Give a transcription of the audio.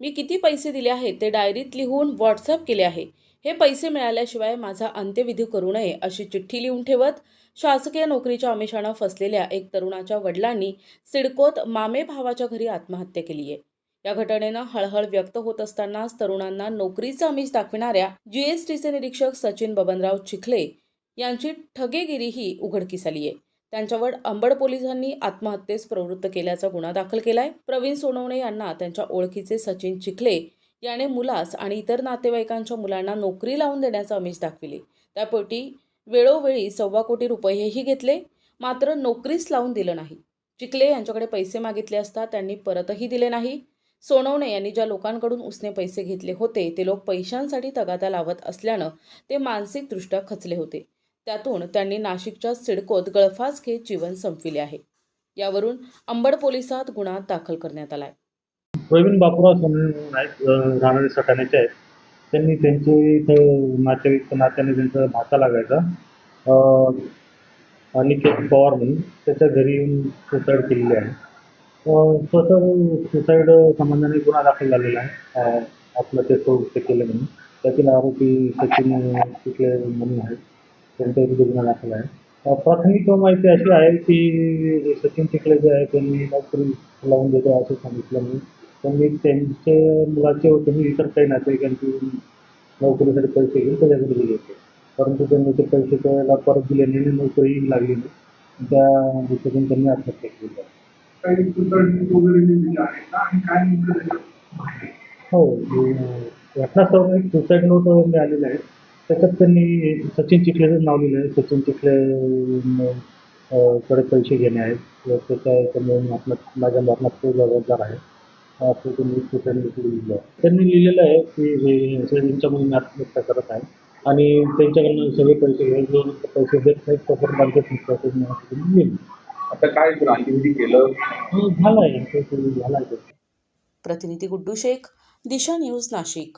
मी किती पैसे दिले आहेत ते डायरीत लिहून व्हॉट्सअप केले आहे. हे पैसे मिळाल्याशिवाय माझा अंत्यविधी करू नये अशी चिठ्ठी लिहून ठेवत शासकीय नोकरीच्या आमिषानं फसलेल्या एक तरुणाच्या वडिलांनी सिडकोत मामे भावाच्या घरी आत्महत्या केली आहे. या घटनेनं हळहळ व्यक्त होत असतानाच तरुणांना नोकरीचं आमिष दाखविणाऱ्या जीएसटीचे निरीक्षक सचिन बबनराव चिखले यांची ठगेगिरीही उघडकीस आली आहे. त्यांच्यावर अंबड पोलिसांनी आत्महत्येस प्रवृत्त केल्याचा गुन्हा दाखल केला आहे प्रवीण सोनवणे यांना त्यांच्या ओळखीचे सचिन चिखले याने मुलास आणि इतर नातेवाईकांच्या मुलांना नोकरी लावून देण्याचं अमिष दाखविले. त्यापोटी वेळोवेळी सव्वा कोटी रुपयेही घेतले मात्र नोकरीच लावून दिलं नाही. चिखले यांच्याकडे पैसे मागितले असता त्यांनी परतही दिले नाही. सोनवणे यांनी ज्या लोकांकडून उसने पैसे घेतले होते ते लोक पैशांसाठी तगादा लावत असल्यानं ते मानसिकदृष्ट्या खचले होते. त्यातून त्यांनी नाशिकच्या सिडकोत गळफास घेत जीवन संपविले आहे. यावरून अंबड पोलिसात गुन्हा दाखल करण्यात आलाय. प्रवीण बापूराव सोनवणे राहणारे सटाण्याचे आहेत. त्यांनी त्यांचे इथं नातेवाईक नात्याने त्यांचा भाता लागायचा. अं, अनिकेत पवार म्हणून त्याच्या घरी येऊन सुसाईड केलेली आहे. स्वतः सुसाईड संबंधाने गुन्हा दाखल झालेला आहे. अं, आपलं ते केलं म्हणून. त्यातील आरोपी सचिन म्हणून आहेत. त्यांच्या विरुद्ध गुन्हा दाखल आहे प्राथमिक माहिती अशी आहे की सचिन चिखले जे आहे त्यांनी नोकरी लावून देतो असं सांगितलं मी. त्यांनी त्यांच्या मुलाचे व त्यांनी इतर काही नातेवाईकांची नोकरीसाठी पैसे घेऊन त्याच्याकडे दिले होते. परंतु त्यांनी ते पैसे त्याला परत दिले नाही नोकरी लागली नाही. त्या हेतून त्यांनी आत्महत्या केली आहे. हो हे घटनास्थळावर एक सुसाईड नोट मिळालेलं आहे. त्याच्यात त्यांनी सचिन चिखलेचं नाव लिहिलं आहे. सचिन चिखले कडे पैसे घेणे आहेत. त्याच्या त्यांनी आपलं माझ्या मरणात तो जबाबदार आहे. असं त्यांनी नोट लिहिलं आहे. त्यांनी लिहिलेलं आहे की हे त्यांच्यामुळे मी आत्महत्या करत आहे. आणि त्यांच्याकडनं सगळे पैसे घ्यायचे जोपर्यंत पैसे देत तोपर्यंत संस्थाचं मी असं त्यांनी लिहिलं आता काय क्रांतिविधी केलं? झालं आहे ते झालं आहे ते. प्रतिनिधी गुड्डू शेख दिशा न्यूज नाशिक.